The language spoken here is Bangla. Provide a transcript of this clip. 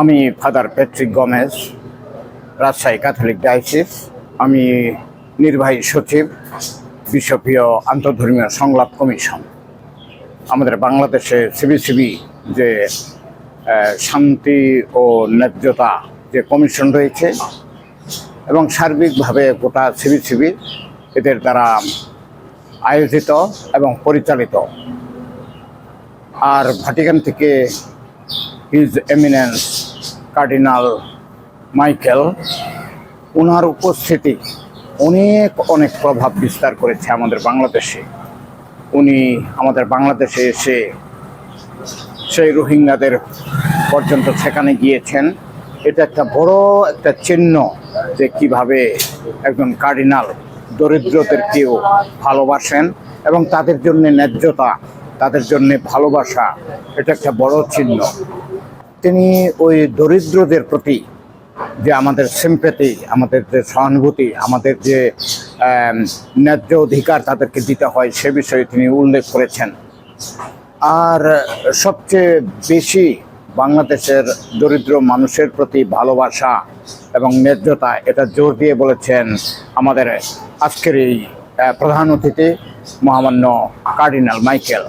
আমি father Patrick Gomes, Rajshahi Catholic diocese আমি নির্বাহী সচিব, বিশ্বপ্রিয় আন্তর্ধর্মীয় সংলাপ কমিশন। আমাদের বাংলাদেশে সিবিসিবি যে শান্তি ও ন্যায্যতা যে কমিশন রয়েছে এবং সার্বিকভাবে গোটা সিবিসিবি এদের দ্বারা আয়োজিত এবং পরিচালিত। আর ভাটিকান থেকে হিজ এমিনেন্স কার্ডিনাল মাইকেল ওনার উপস্থিতি অনেক অনেক প্রভাব বিস্তার করেছে আমাদের বাংলাদেশে। উনি আমাদের বাংলাদেশে এসে সেই রোহিঙ্গাদের পর্যন্ত সেখানে গিয়েছেন। এটা একটা বড় একটা চিহ্ন যে কীভাবে একজন কার্ডিনাল দরিদ্রদেরকেও ভালোবাসেন এবং তাদের জন্য ন্যায্যতা, তাদের জন্য ভালোবাসা, এটা একটা বড় চিহ্ন। তিনি ওই দরিদ্রদের প্রতি যে আমাদের সিম্পেতি আমাদের যে সহানুভূতি, আমাদের যে ন্যায্য অধিকার তাদেরকে দিতে হয় সে বিষয়ে তিনি উল্লেখ করেছেন। আর সবচেয়ে বেশি বাংলাদেশের দরিদ্র মানুষের প্রতি ভালোবাসা এবং ন্যায্যতা, এটা জোর দিয়ে বলেছেন আমাদের আজকের এই প্রধান অতিথি মহামান্য কার্ডিনাল মাইকেল।